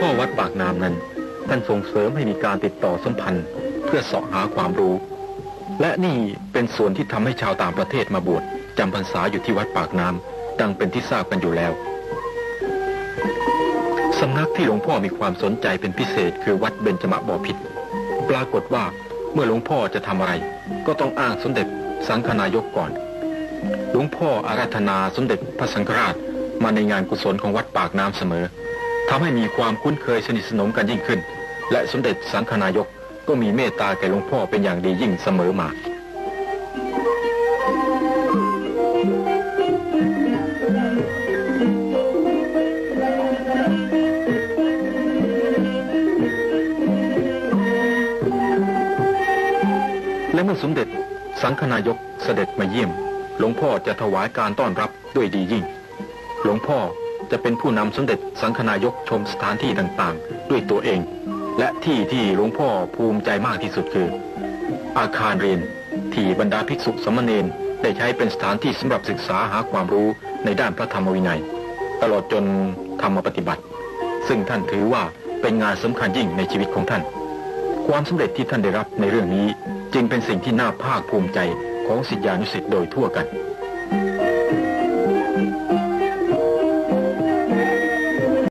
พ่อวัดปากน้ำนั้น ท่านส่งเสริมให้มีการติดต่อสัมพันธ์เพื่อสาะหาความรู้ และนี่เป็นส่วนที่ทำให้ชาวต่างประเทศมาบวชจำพรรษาอยู่ที่วัดปากน้ำดังเป็นที่ทราบกันอยู่แล้วสำนักที่หลวงพ่อมีความสนใจเป็นพิเศษคือวัดเบญจมบพิตรปรากฏว่าเมื่อหลวงพ่อจะทำอะไร ก็ต้องอ้างสมเด็จสังฆนายกก่อน หลวงพ่ออาราธนาสมเด็จพระสังฆราชมาในงานกุศลของวัดปากน้ำเสมอ ทำให้มีความคุ้นเคยสนิทสนมกันยิ่งขึ้น และสมเด็จสังฆนายกก็มีเมตตาแก่หลวงพ่อเป็นอย่างดียิ่งเสมอมาและเมื่อสมเด็จสังฆนายกเสด็จมาเยี่ยม หลวงพ่อจะถวายการต้อนรับด้วยดียิ่ง หลวงพ่อ จะเป็นผู้นำสมเด็จสังฆนายกชมสถานที่ต่างๆ ด้วยตัวเอง และที่ที่หลวงพ่อภูมิใจมากที่สุดคือ อาคารเรียนที่บรรดาภิกษุสามเณรได้ใช้เป็นสถานที่สำหรับศึกษาหาความรู้ในด้านพระธรรมวินัย ตลอดจนธรรมปฏิบัติ ซึ่งท่านถือว่าเป็นงานสำคัญยิ่งในชีวิตของท่าน ความสำเร็จที่ท่านได้รับในเรื่องนี้ จึงเป็นสิ่งที่น่าภาคภูมิใจของศิษยานุศิษย์โดยทั่วกัน